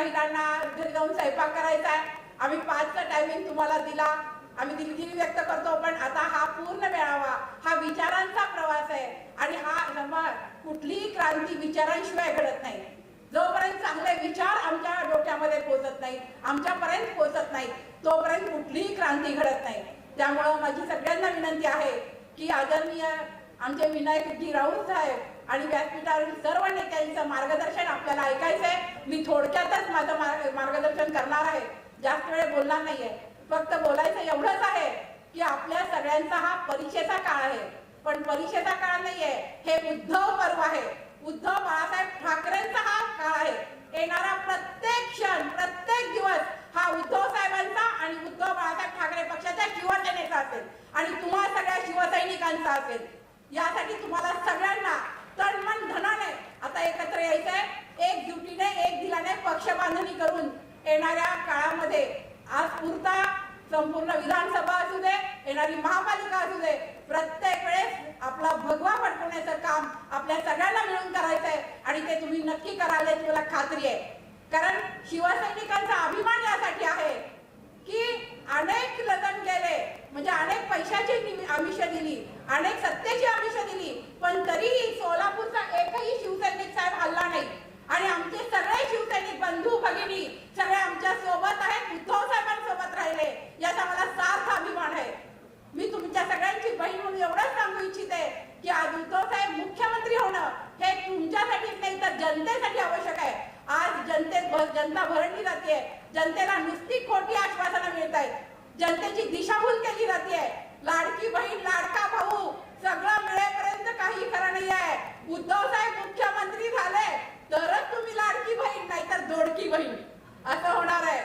महिलांना घरी जाऊन स्वयंपाक करायचा आहे. आम्ही पाचचा टायमिंग तुम्हाला दिला. आम्ही दिलगिरी व्यक्त करतो पण आता हा पूर्ण मेळावा हा विचारांचा प्रवास आहे. आणि हा कुठलीही क्रांती विचारांशिवाय घडत नाही. जोपर्यंत चांगले विचार आमच्या डोक्यामध्ये पोहोचत नाही आमच्यापर्यंत पोहोचत नाही तोपर्यंत कुठलीही क्रांती घडत नाही. त्यामुळं माझी सगळ्यांना विनंती आहे की आदरणीय आमचे विनायकजी राऊत साहेब आणि व्यासपीठावरील सर्व मार्गदर्शन आपल्याला ऐकायचंय. मी थोडक्यातच माझं मार्गदर्शन करणार आहे. जास्त वेळ बोलणार नाहीये. फक्त बोलायचं एवढंच आहे की आपल्या सगळ्यांचा हा परीक्षेचा काळ आहे. पण परीक्षेचा काळ नाहीये. हे उद्धव पर्व आहे. उद्धव बाळासाहेब ठाकरेंचा हा काळ आहे. येणारा प्रत्येक क्षण प्रत्येक दिवस हा उद्धव साहेबांचा आणि उद्धव बाळासाहेब ठाकरे पक्षाच्या शिवसेनेचा असेल. आणि तुम्हा सगळ्या शिवसैनिकांचा असेल. यासाठी तुम्हाला सगळ्यांना तन मन धनाने आता एकत्र यायचंय एकजुटीने एक दिलाने पक्ष बांधणी करून येणाऱ्या काळामध्ये आज पुरता संपूर्ण विधानसभा असू दे येणारी महापालिका असू दे प्रत्येक वेळेस आपला भगवा पटवण्याचं काम आपल्या सगळ्यांना मिळून करायचं आहे आणि ते तुम्ही नक्की कराल मला खात्री आहे. कारण शिवसैनिकांचा अभिमान यासाठी आहे की अनेक लग्न केले म्हणजे अनेक पैशाची आमिष दिली अनेक सत्तेची आमिष दिली पण तरीही सोलापूरचा एकही शिवसैनिक साहेब हल्ला नाही. आणि आमचे सगळे शिवसैनिक बंधू भगिनी सगळे आमच्यासोबत आहेत उद्धव साहेबांसोबत राहिले याचा मला सार्थ अभिमान आहे मी तुमच्या सगळ्यांची बहीण म्हणून एवढंच सांगू इच्छिते की आज उद्धव साहेब मुख्यमंत्री होणं हे तुमच्यासाठीच नाही तर जनतेसाठी आवश्यक आहे. आज जनतेत जनता भरडली जाते जनतेला नुसती खोटी आश्वासनं मिळत आहेत. जनतेची दिशाभूल केली जाते लाडकी बहीण लाडका भाऊ सगळं मिळेपर्यंत काही खरं नाही आहे उद्धव साहेब मुख्यमंत्री झाले तरच तुम्ही लाडकी बहीण नाही तर दोडकी बहीण. असं होणार आहे.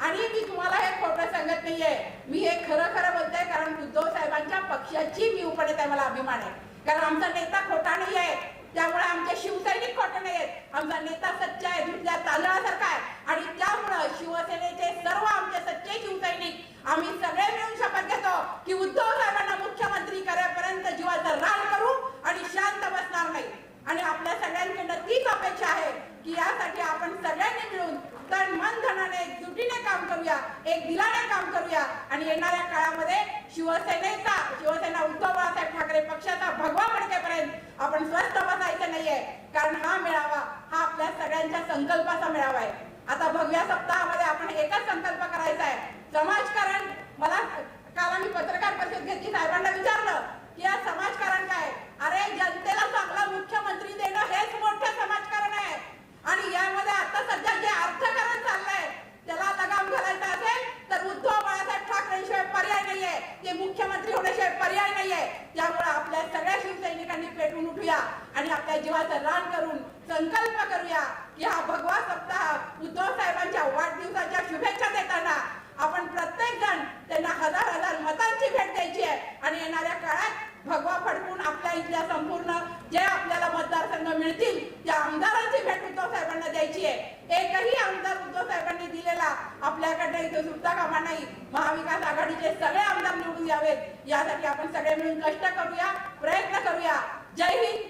आणि मी तुम्हाला हे खोटं सांगत नाहीये. मी हे खरं खरं बोलते कारण उद्धव साहेबांच्या पक्षाची मी उपणेत आहे मला अभिमान आहे. कारण आमचा नेता खोटा नाही आहे त्यामुळे आमचे शिवसैनिक खोटे नाही आहेत आमचा नेता सच्चा आहे धुतल्या तांदळासारखा आहे. आणि त्यामुळं शिवसेनेचे सर्व आमचे सच्चे शिवसैनिक आम्ही सगळे मिळून शपथ घेतो की उद्धव साहेबांना मुख्यमंत्री करेपर्यंत जीवाचा रान करू आणि शांत बसणार नाही. आणि आपल्या सगळ्यांकडनं तीच अपेक्षा आहे की यासाठी आपण सगळ्यांनी मिळून तर मन धनाने एकजुटीने काम करूया एक दिलाने काम करूया. आणि येणाऱ्या काळामध्ये शिवसेनेचा शिवसेना उद्धव बाळासाहेब ठाकरे पक्षाचा भगवा फडकेपर्यंत आपण स्वस्थ नाहीये. कारण हा मेळावा हा आपल्या सगळ्यांच्या संकल्पाचा मेळावा आहे. आता भगव्या सप्ताहामध्ये आपण एकच संकल्प करायचा आहे. समाजकारण मला काल आम्ही पत्रकार परिषद घेतली साहेबांना विचारलं की या समाजकारण काय अरे जनतेला चांगला मुख्यमंत्री देणं हेच मोठं समाजकारण आहे आणि यामध्ये आता सध्या जे अर्थकारण चाललंय त्याला लगाम घालायचा असेल तर उद्धव बाळासाहेब ठाकरेंशिवाय पर्याय नाहीये ते मुख्यमंत्री होण्याशिवाय पर्याय नाहीये. त्यामुळे आपल्या सगळ्या शिवसैनिकांनी पेटून उठूया आणि आपल्या जीवाचं रान करून संकल्प करूया की हा भगवा सप्ताह उद्धव साहेबांच्या वाढदिवसाच्या शुभेच्छा देताना आपण प्रत्येक जण त्यांना हजार हजार मतांची भेट द्यायची आहे. आणि येणाऱ्या काळात भगवा फडकून आपल्या इथल्या संपूर्ण जे आपल्याला मतदारसंघ मिळतील त्या आमदारांची भेट उद्धव साहेबांना द्यायची आहे. एकही आमदार उद्धव साहेबांनी दिलेला आपल्याकडे इथे सुद्धा कामा नाही महाविकास आघाडीचे सगळे यावेत यासाठी आपण सगळे मिळून कष्ट करूया प्रयत्न करूया. जय हिंद.